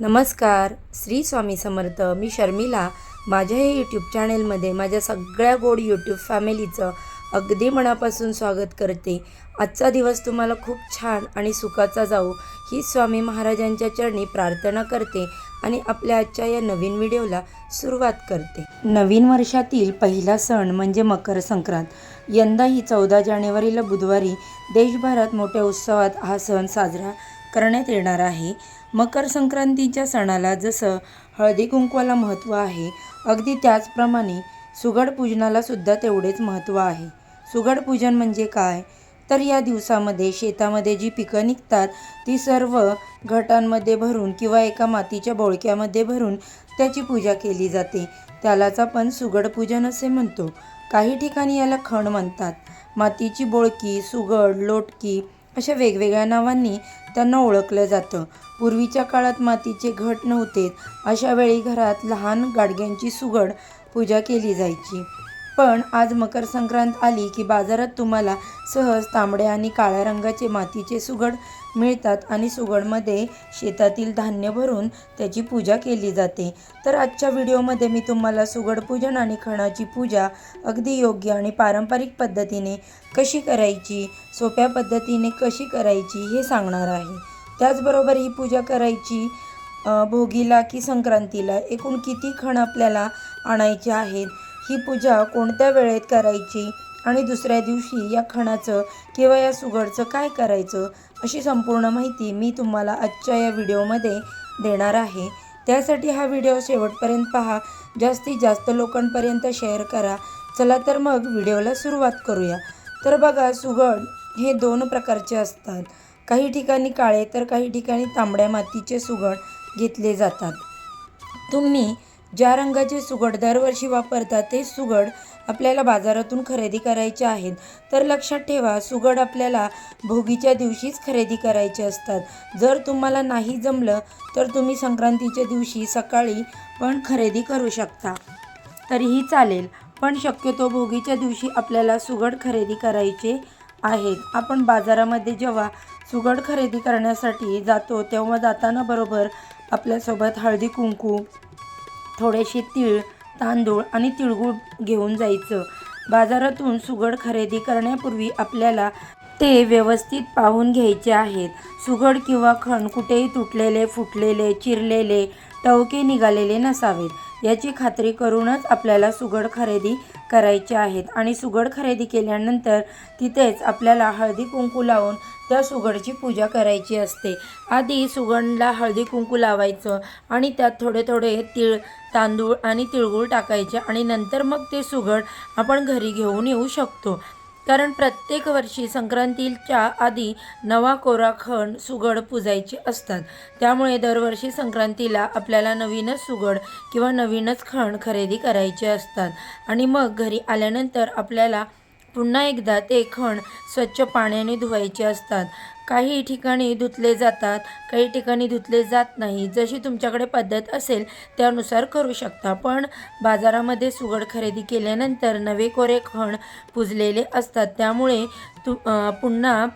नमस्कार श्री स्वामी समर्थ. मी शर्मिला. माझ्या हे यूट्यूब चॅनेलमध्ये माझ्या सगळ्या गोड यूट्यूब फॅमिलीचं अगदी मनापासून स्वागत करते. आजचा दिवस तुम्हाला खूप छान आणि सुखाचा जाऊ ही स्वामी महाराजांच्या चरणी प्रार्थना करते आणि आपल्या आजच्या या नवीन व्हिडिओला सुरुवात करते. नवीन वर्षातील पहिला सण म्हणजे मकर संक्रांत. यंदा ही चौदा जानेवारीला बुधवारी देशभरात मोठ्या उत्सवात हा सण साजरा करण्यात येणार आहे. मकर संक्रांतीच्या सणाला जसं हळदी कुंकवाला महत्त्व आहे अगदी त्याचप्रमाणे सुगड पूजनाला सुद्धा तेवढेच महत्त्व आहे. सुगड पूजन म्हणजे काय? तर या दिवसामध्ये शेतामध्ये जी पिकं निघतात ती सर्व घटांमध्ये भरून किंवा एका मातीच्या बोळक्यामध्ये भरून त्याची पूजा केली जाते. त्यालाच आपण सुगड पूजन असे म्हणतो. काही ठिकाणी याला खण म्हणतात. मातीची बोळकी सुगड लोटकी अशा वेगवेगळ्या नावांनी त्यांना ओळखलं जातं. पूर्वीच्या काळात मातीचे घट नव्हते. अशा वेळी घरात लहान गाडग्यांची सुगड पूजा केली जायची. पण आज मकर संक्रांत आली की बाजारात तुम्हाला सहज तांबड्या आणि काळ्या रंगाचे मातीचे सुगड मिळतात आणि सुगडमध्ये शेतातील धान्य भरून त्याची पूजा केली जाते. तर आजच्या व्हिडिओमध्ये मी तुम्हाला सुगड पूजन आणि खणाची पूजा अगदी योग्य आणि पारंपरिक पद्धतीने कशी करायची सोप्या पद्धतीने कशी करायची हे सांगणार आहे. त्याचबरोबर ही पूजा करायची भोगीला की संक्रांतीला एकूण किती खण आपल्याला आणायचे आहेत ही पूजा कोणत्या वेळेत करायची आणि दुसऱ्या दिवशी या खणाचं किंवा या सुगडचं काय करायचं अशी संपूर्ण माहिती मी तुम्हाला आजच्या या व्हिडिओमध्ये देणार आहे. त्यासाठी हा व्हिडिओ शेवटपर्यंत पहा. जास्तीत जास्त लोकांपर्यंत शेअर करा. चला तर मग व्हिडिओला सुरुवात करूया. तर बघा सुगड हे दोन प्रकारचे असतात. काही ठिकाणी काळे तर काही ठिकाणी तांबड्या मातीचे सुगड घेतले जातात. तुम्ही ज्या रंगाचे सुगड दरवर्षी वापरता ते सुगड आपल्याला बाजारातून खरेदी करायचे आहेत तर लक्षात ठेवा सुगड आपल्याला भोगीच्या दिवशीच खरेदी करायचे असतात. जर तुम्हाला नाही जमलं तर तुम्ही संक्रांतीच्या दिवशी सकाळी पण खरेदी करू शकता. तरीही चालेल पण शक्यतो भोगीच्या दिवशी आपल्याला सुगड खरेदी करायचे आहेत. आपण बाजारामध्ये जेव्हा सुगड खरेदी करण्यासाठी जातो तेव्हा जाताना बरोबर आपल्यासोबत हळदी कुंकू थोडेसे तीळ तांदूळ आणि तिळगुळ घेऊन जायचं. बाजारातून सुगड खरेदी करण्यापूर्वी आपल्याला ते व्यवस्थित पाहून घ्यायचे आहेत. सुगड किंवा खण कुठेही तुटलेले फुटलेले चिरलेले टवके निघालेले नसावेत. याची खात्री करूनच आपल्याला सुगड खरेदी करायचे आहेत. आणि सुगड खरेदी केल्यानंतर तिथेच आपल्याला हळदी कुंकू लावून त्या सुगडची पूजा करायची असते. आधी सुगडला हळदी कुंकू लावायचं आणि त्यात थोडे थोडे तिळ तांदूळ आणि तिळगुळ टाकायचे आणि नंतर मग ते सुगड आपण घरी घेऊन येऊ शकतो. कारण प्रत्येक वर्षी संक्रांतीच्या आधी नवा कोरा खण सुगड पुजायचे असतात. त्यामुळे दरवर्षी संक्रांतीला आपल्याला नवीनच सुगड किंवा नवीनच खण खरेदी करायचे असतात. आणि मग घरी आल्यानंतर आपल्याला पुन्हा एकदा ते खण स्वच्छ पाण्याने धुवायचे असतात. काही ठिकाणी धुतले जातात काही ठिकाणी धुतले जात नाही. जशी तुमच्याकडे पद्धत असेल त्यानुसार करू शकता. पण बाजारामध्ये सुगड खरेदी केल्यानंतर नवे कोरे खण पुजलेले असतात. त्यामुळे तु पुन्हा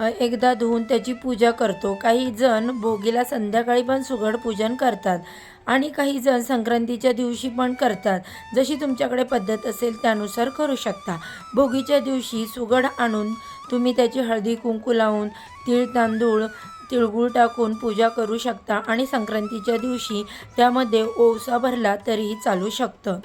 एकदा धुवून त्याची पूजा करतो. काही जण भोगीला संध्याकाळी पण सुगड पूजन करतात आणि काही जण संक्रांतीच्या दिवशी पण करतात. जशी तुमच्याकडे पद्धत असेल त्यानुसार करू शकता. भोगीच्या दिवशी सुगड आणून तुम्ही त्याची हळदी कुंकू लावून तीळ तांदूळ तिळगुळ टाकून पूजा करू शकता आणि संक्रांतीच्या दिवशी त्यामध्ये ओवसा भरला तरीही चालू शकतं.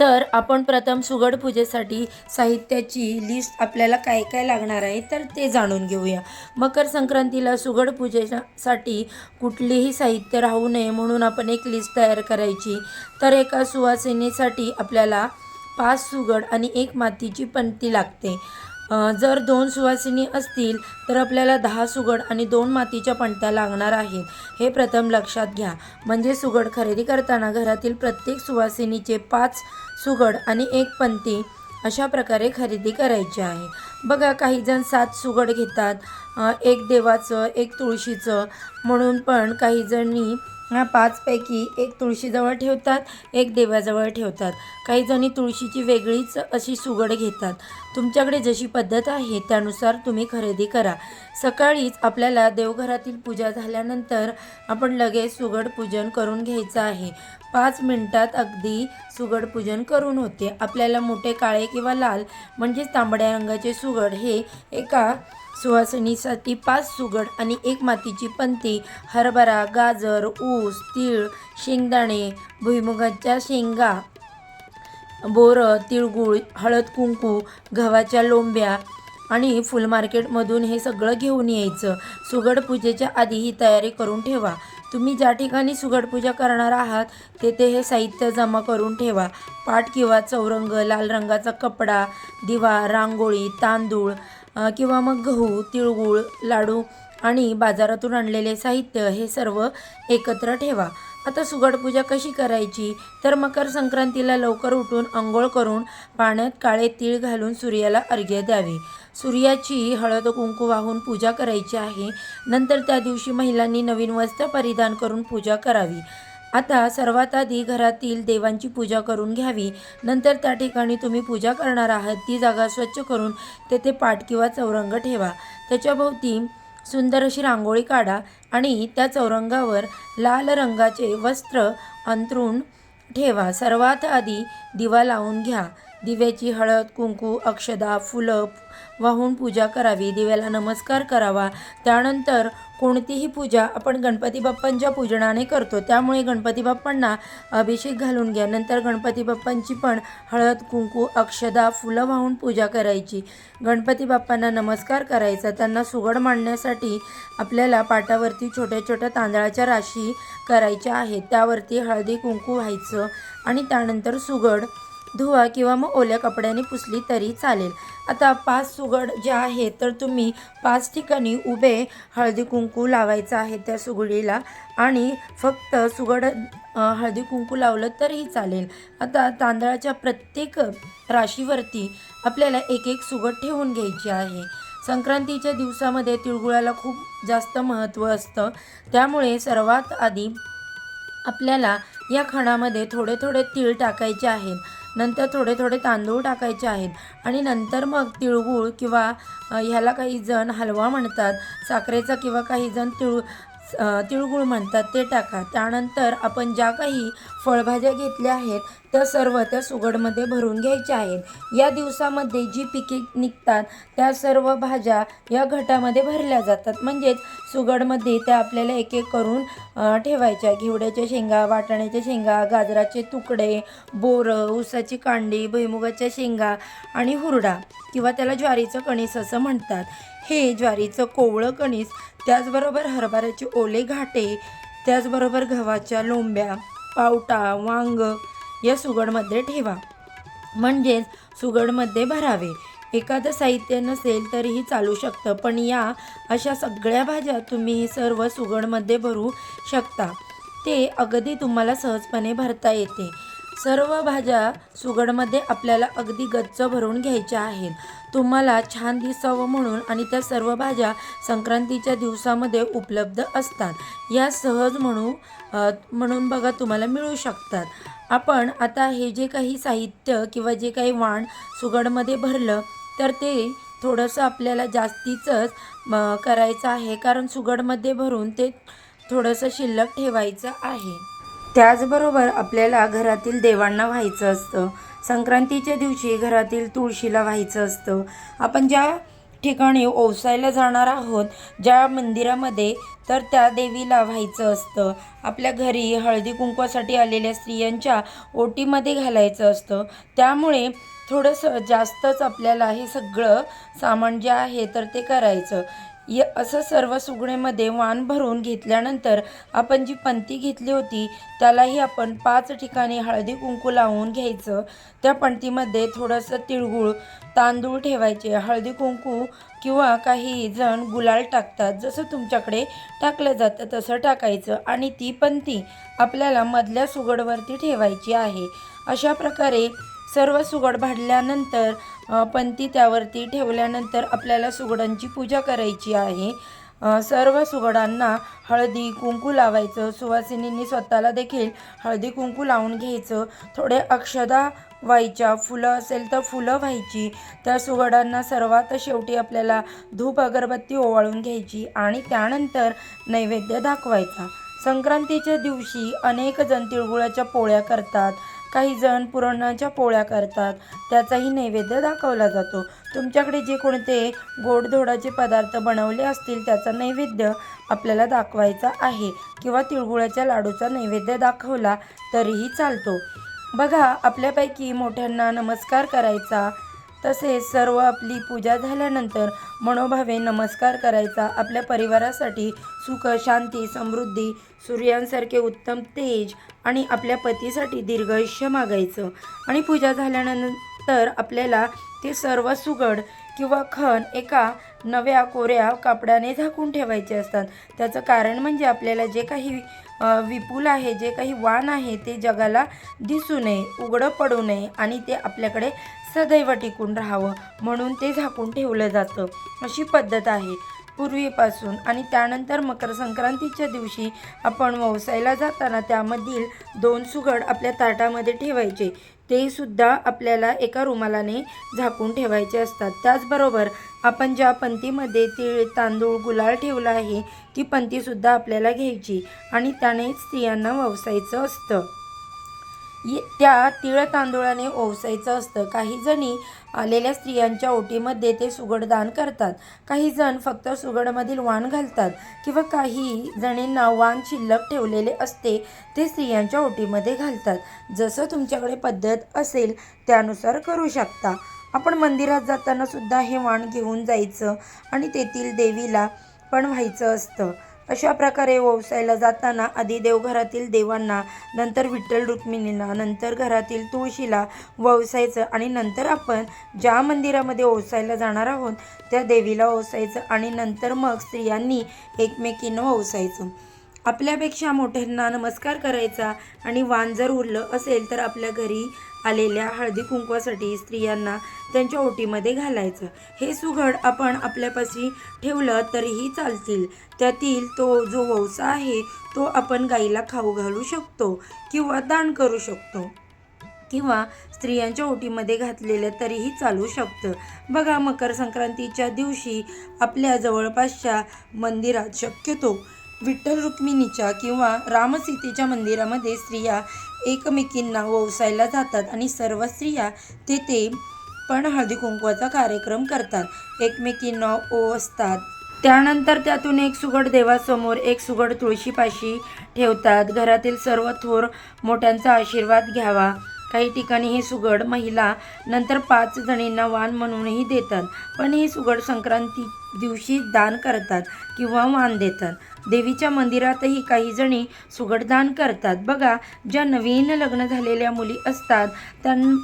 तर आपण प्रथम सुगड पूजेसाठी साहित्याची लिस्ट आपल्याला काय काय लागणार आहे तर ते जाणून घेऊया. मकर संक्रांतीला सुगड पूजेसाठी कुठलेही साहित्य राहू नये म्हणून आपण एक लिस्ट तयार करायची. तर एका सुवासिनीसाठी आपल्याला पाच सुगड आणि एक मातीची पंती लागते. जर दोन सुवासिनी असतील तर आपल्याला दहा सुगड आणि दोन मातीच्या पणत्या लागणार आहेत. हे प्रथम लक्षात घ्या. म्हणजे सुगड खरेदी करताना घरातील प्रत्येक सुवासिनीचे पाच सुगड आणि एक पंती अशा प्रकारे खरेदी करायची आहे. बघा काही जण सात सुगड घेतात एक देवाचं एक तुळशीचं म्हणून पण काही जणी पाचपैकी एक तुळशीजवळ ठेवतात एक देवाजवळ ठेवतात. काही जणी तुळशीची वेगळीच अशी सुगड घेतात. तुमच्याकडे जशी पद्धत आहे त्यानुसार तुम्ही खरेदी करा. सकाळीच आपल्याला देवघरातील पूजा झाल्यानंतर आपण लगेच सुगड पूजन करून घ्यायचं आहे. पाच मिनटात अगदी सुगड पूजन करून होते. आपल्याला मोठे काळे किंवा लाल म्हणजेच तांबड्या रंगाचे सुगड हे एका सुवासिनीसाठी पाच सुगड आणि एक मातीची पंती हरभरा गाजर ऊस तीळ शेंगदाणे भुईमुगाच्या शेंगा बोरं तिळगुळ हळद कुंकू गव्हाच्या लोंब्या आणि फुल मार्केटमधून हे सगळं घेऊन यायचं. सुगड पूजेच्या आधी ही तयारी करून ठेवा. तुम्ही ज्या ठिकाणी सुगड पूजा करणार आहात तेथे हे साहित्य जमा करून ठेवा. पाट किंवा चौरंग लाल रंगाचा कपडा दिवा रांगोळी तांदूळ किंवा मग गहू तिळगुळ लाडू आणि बाजारातून आणलेले साहित्य हे सर्व एकत्र ठेवा. आता सुगड पूजा कशी करायची? तर मकर संक्रांतीला लवकर उठून आंघोळ करून पाण्यात काळे तीळ घालून सूर्याला अर्घ्य द्यावे. सूर्याची हळद कुंकू वाहून पूजा करायची आहे. नंतर त्या दिवशी महिलांनी नवीन वस्त्र परिधान करून पूजा करावी. आता सर्वात आधी घरातील देवांची पूजा करून घ्यावी. नंतर त्या ठिकाणी तुम्ही पूजा करणार आहात. ती जागा स्वच्छ करून तेथे पाठ किंवा चौरंग ठेवा. त्याच्याभोवती सुंदर अशी रांगोळी काढा आणि त्या चौरंगावर लाल रंगाचे वस्त्र अंतरून ठेवा. सर्वात आधी दिवा लावून घ्या. दिव्याची हळद कुंकू अक्षदा फुलं वाहून पूजा करावी दिव्याला नमस्कार करावा. त्यानंतर कोणतीही पूजा आपण गणपती बाप्पांच्या पूजनाने करतो. त्यामुळे गणपती बाप्पांना अभिषेक घालून घ्या. नंतर गणपती बाप्पांची पण हळद कुंकू अक्षदा फुलं वाहून पूजा करायची. गणपती बाप्पांना नमस्कार करायचा. त्यांना सुगड मांडण्यासाठी आपल्याला पाटावरती छोट्या छोट्या तांदळाच्या राशी करायच्या आहेत. त्यावरती हळदी कुंकू व्हायचं आणि त्यानंतर सुगड धुवा किंवा मग ओल्या कपड्याने पुसली तरी चालेल. आता पाच सुगड ज्या आहे तर तुम्ही पाच ठिकाणी उभे हळदी कुंकू लावायचं आहे त्या सुगडीला आणि फक्त सुगड हळदी कुंकू लावलं तरीही चालेल. आता तांदळाच्या प्रत्येक राशीवरती आपल्याला एक एक सुगड ठेवून घ्यायची आहे. संक्रांतीच्या दिवसामध्ये तिळगुळाला खूप जास्त महत्त्व असतं. त्यामुळे सर्वात आधी आपल्याला या खणामध्ये थोडे थोडे तीळ टाकायचे आहेत. नंतर थोडे थोडे तांदूळ टाकायचे आहेत. आणि नंतर मग तिळगुळ किंवा ह्याला काही जण हलवा म्हणतात साखरेचा किंवा काही जण तिळ तिळगुळ म्हणतात ते टाका. त्यानंतर आपण ज्या काही फळभाज्या घेतल्या आहेत त्या सर्व त्या सुगडमध्ये भरून घ्यायच्या आहेत. या दिवसामध्ये जी पिके निघतात त्या सर्व भाज्या या घटामध्ये भरल्या जातात. म्हणजेच सुगडमध्ये त्या आपल्याला एक एक करून ठेवायच्या. घेवड्याच्या शेंगा वाटाण्याच्या शेंगा गाजराचे तुकडे बोरं ऊसाची कांडी भुईमुगाच्या शेंगा आणि हुरडा किंवा त्याला ज्वारीचं कणीस असं म्हणतात. हे ज्वारीचं कोवळं कणीस त्याचबरोबर हरभऱ्याचे ओले घाटे त्याचबरोबर गव्हाच्या लोंब्या पावटा वांग या सुगडमध्ये ठेवा. म्हणजेच सुगडमध्ये भरावे. एखादं साहित्य नसेल तरीही चालू शकतं पण या अशा सगळ्या भाज्या तुम्ही हे सर्व सुगडमध्ये भरू शकता. ते अगदी तुम्हाला सहजपणे भरता येते. सर्व भाज्या सुगडमध्ये आपल्याला अगदी गच्च भरून घ्यायच्या आहेत. तुम्हाला छान दिसावं म्हणून आणि त्या सर्व भाज्या संक्रांतीच्या दिवसामध्ये उपलब्ध असतात. या सहज म्हणू म्हणून बघा तुम्हाला मिळू शकतात. आपण आता हे जे काही साहित्य किंवा जे काही वाण सुगडमध्ये भरलं तर ते थोडंसं आपल्याला जास्तीचंच करायचं आहे. कारण सुगडमध्ये भरून ते थोडंसं शिल्लक ठेवायचं आहे. त्याचबरोबर आपल्याला घरातील देवांना व्हायचं असतं. संक्रांतीच्या दिवशी घरातील तुळशीला व्हायचं असतं. आपण ज्या ठिकाणी ओसायला जाणार आहोत ज्या मंदिरामध्ये तर त्या देवीला व्हायचं असतं. आपल्या घरी हळदी कुंकवासाठी आलेल्या स्त्रियांच्या ओटीमध्ये घालायचं असतं. त्यामुळे थोडंसं जास्तच आपल्याला हे सगळं सामान जे आहे तर ते करायचं. य असं सर्व सुगणेमध्ये वाण भरून घेतल्यानंतर आपण जी पंती घेतली होती त्यालाही आपण पाच ठिकाणी हळदी कुंकू लावून घ्यायचं. त्या पंतीमध्ये थोडंसं तिळगुळ तांदूळ ठेवायचे. हळदी कुंकू किंवा काही जण गुलाल टाकतात. जसं तुमच्याकडे टाकलं जातं तसं टाकायचं. आणि ती पंती आपल्याला मधल्या सुगडवरती ठेवायची आहे. अशा प्रकारे सर्व सुगड भाडल्यानंतर पण ती त्यावरती ठेवल्यानंतर आपल्याला सुगडांची पूजा करायची आहे. सर्व सुगडांना हळदी कुंकू लावायचं. सुवासिनींनी स्वतःला देखील हळदी कुंकू लावून घ्यायचं. थोडे अक्षदा व्हायच्या फुलं असेल तर फुलं व्हायची. त्या सुगडांना सर्वात शेवटी आपल्याला धूप अगरबत्ती ओवाळून घ्यायची आणि त्यानंतर नैवेद्य दाखवायचा. संक्रांतीच्या दिवशी अनेक जण तिळगुळाच्या पोळ्या करतात. काही जण पुरणाच्या पोळ्या करतात. त्याचाही नैवेद्य दाखवला जातो. तुमच्याकडे जे कोणते गोडधोडाचे पदार्थ बनवले असतील त्याचा नैवेद्य आपल्याला दाखवायचा आहे. किंवा तिळगुळाच्या लाडूचा नैवेद्य दाखवला तरीही चालतो. बघा आपल्यापैकी मोठ्यांना नमस्कार करायचा तसेच सर्व आपली पूजा झाल्यानंतर मनोभावे नमस्कार करायचा आपल्या परिवारासाठी सुख शांती समृद्धी सूर्यांसारखे उत्तम तेज आणि आपल्या पतीसाठी दीर्घायुष्य मागायचं. आणि पूजा झाल्यानंतर आपल्याला ते सर्व सुगड किंवा खण एका नव्या कोऱ्या कापडाने झाकून ठेवायचे असतात. त्याचं कारण म्हणजे आपल्याला जे काही विपुल आहे जे काही वाण आहे ते जगाला दिसू नये उघडं पडू नये आणि ते आपल्याकडे सदैव टिकून राहावं म्हणून ते झाकून ठेवलं जातं. अशी पद्धत आहे. पूर्वीपासून आणि त्यानंतर मकर संक्रांतीच्या दिवशी आपण व्यवसायाला जाताना त्यामधील दोन सुगड आपल्या ताटामध्ये ठेवायचे. ते सुद्धा आपल्याला एका रुमालाने झाकून ठेवायचे असतात. त्याचबरोबर आपण ज्या पंथीमध्ये तीळ तांदूळ गुलाल ठेवला आहे ती पंतीसुद्धा आपल्याला घ्यायची आणि त्याने स्त्रियांना व्यवसायाचं असतं. त्या तिळ तांदूळाने ओवसायचं असतं. काही जणी आलेल्या स्त्रियांच्या ओटीमध्ये ते सुगड दान करतात. काही जण फक्त सुगडमधील वाण घालतात किंवा काही जणींना वाण शिल्लक ठेवलेले असते ते स्त्रियांच्या ओटीमध्ये घालतात. जसं तुमच्याकडे पद्धत असेल त्यानुसार करू शकता. आपण मंदिरात जाताना सुद्धा हे वाण घेऊन जायचं आणि तेथील देवीला पण व्हायचं असतं. अशा प्रकारे व्यवसायाला जाताना आधी देवघरातील देवांना नंतर विठ्ठल रुक्मिणींना नंतर घरातील तुळशीला ववसायचं आणि नंतर आपण ज्या मंदिरामध्ये ओसायला जाणार आहोत त्या देवीला ओसायचं आणि नंतर मग स्त्रियांनी एकमेकींना ओसायचं आपल्यापेक्षा मोठ्यांना नमस्कार करायचा आणि वाण जर उरलं असेल तर आपल्या घरी आलेल्या हळदी कुंकवासाठी स्त्रियांना त्यांच्या ओटीमध्ये घालायचं. हे सुघड आपण आपल्यापाशी ठेवलं तरीही चालतील. त्यातील तो जो वौसा आहे तो आपण गाईला खाऊ घालू शकतो किंवा दान करू शकतो किंवा स्त्रियांच्या ओटीमध्ये घातलेलं तरीही चालू शकतं. बघा मकर संक्रांतीच्या दिवशी आपल्या जवळपासच्या मंदिरात शक्यतो विठ्ठल रुक्मिणीच्या किंवा रामसीतेच्या मंदिरामध्ये स्त्रिया एकमेकींना ओवसायला जातात आणि सर्व स्त्रिया तेथे पण हळदी कुंकवाचा कार्यक्रम करतात. एकमेकींना ओवसतात. त्यानंतर त्यातून एक सुगड देवासमोर एक सुगड तुळशीपाशी ठेवतात. घरातील सर्व थोर मोठ्यांचा आशीर्वाद घ्यावा. काही ठिकाणी हे सुगड महिला नंतर पाच जणींना वाण म्हणूनही देतात. पण हे सुगड संक्रांती दिवशी दान करतात किंवा वाण देतात. देवीच्या मंदिरातही काही जणी सुगडदान करतात. बघा ज्या नवीन लग्न झालेल्या मुली असतात त्यां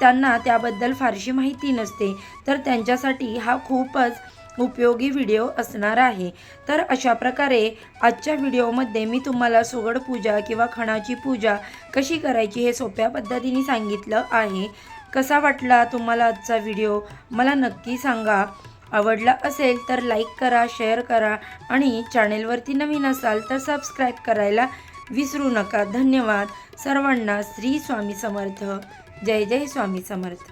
त्यांना त्याबद्दल फारशी माहिती नसते. तर त्यांच्यासाठी हा खूपच उपयोगी व्हिडिओ असणार आहे. तर अशा प्रकारे आजच्या व्हिडिओमध्ये मी तुम्हाला सुगड पूजा किंवा खणाची पूजा कशी करायची हे सोप्या पद्धतीने सांगितलं आहे. कसा वाटला तुम्हाला आजचा व्हिडिओ? मला नक्की सांगा. आवडला असेल तर लाईक करा शेअर करा आणि चॅनेलवरती नवीन असाल तर सबस्क्राईब करायला विसरू नका. धन्यवाद. सर्वांना श्री स्वामी समर्थ. जय जय स्वामी समर्थ.